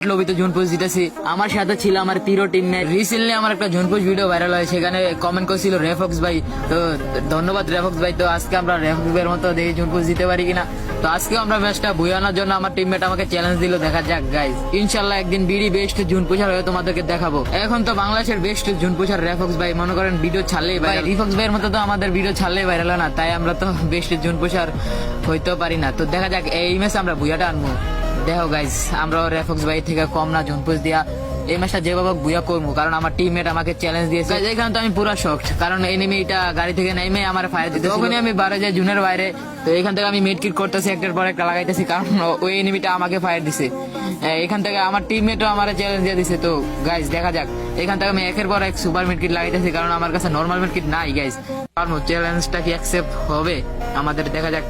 লবিতে দিতেছি আমার সাথে ছিল আমার তিরো রিসেন্টলি আমার একটা ভিডিও ভাইরাল হয় সেখানে কমেন্ট করছিল রেফক্স ভাই তো ধন্যবাদ রেফক্স ভাই তো আজকে আমরা রেফক্স ভাইয়ের মতো দেখি ঝুনপুজ দিতে পারি কিনা। তো আজকে আমরা ম্যাচটা জন্য আমার টিমমেট আমাকে চ্যালেঞ্জ দিল দেখা যাক গাইজ ইনশাল্লাহ একদিন বিডি বেস্ট ঝুনপুষার হয়ে তোমাদেরকে দেখাবো। এখন তো বাংলাদেশের বেস্ট ঝুনপুষার রেফক্স ভাই মনে করেন ভিডিও ছাড়লেই ভাই রিফক্স ভাইয়ের মতো তো আমাদের ভিডিও ছাড়লেই ভাইরাল না তাই আমরা তো বেস্ট ঝুনপুষার হইতেও পারি না। তো দেখা যাক এই ম্যাচে আমরা বুয়াটা আনব। দেখো গাইজ আমরা রেফক্স ভাই থেকে কম না জুনপুজ দিয়া এই ম্যাচটা যেভাবে বুয়া করব কারণ আমার টিমমেট আমাকে চ্যালেঞ্জ দিয়েছে। এখানে তো আমি পুরো শক্ট কারণ এনিমিটা গাড়ি থেকে নেমে আমার ফায়ার দিতে তখনই আমি বারে যাই জুনের বাইরে তো এখান থেকে আমি মিড কিট করতেছি একটার পর একটা লাগাইতেছি কারণ ওই এনিমিটা আমাকে ফায়ার দিছে। এখান থেকে আমার টিমমেটও আমার চ্যালেঞ্জ দিয়ে দিছে তো গাইজ দেখা যাক। এখান থেকে আমি একের পর এক সুপার মিড কিট লাগাইতেছি কারণ আমার কাছে নর্মাল মিড কিট নাই গাইজ কারণ চ্যালেঞ্জটা কি অ্যাকসেপ্ট হবে? আমাদের দেখা যাক।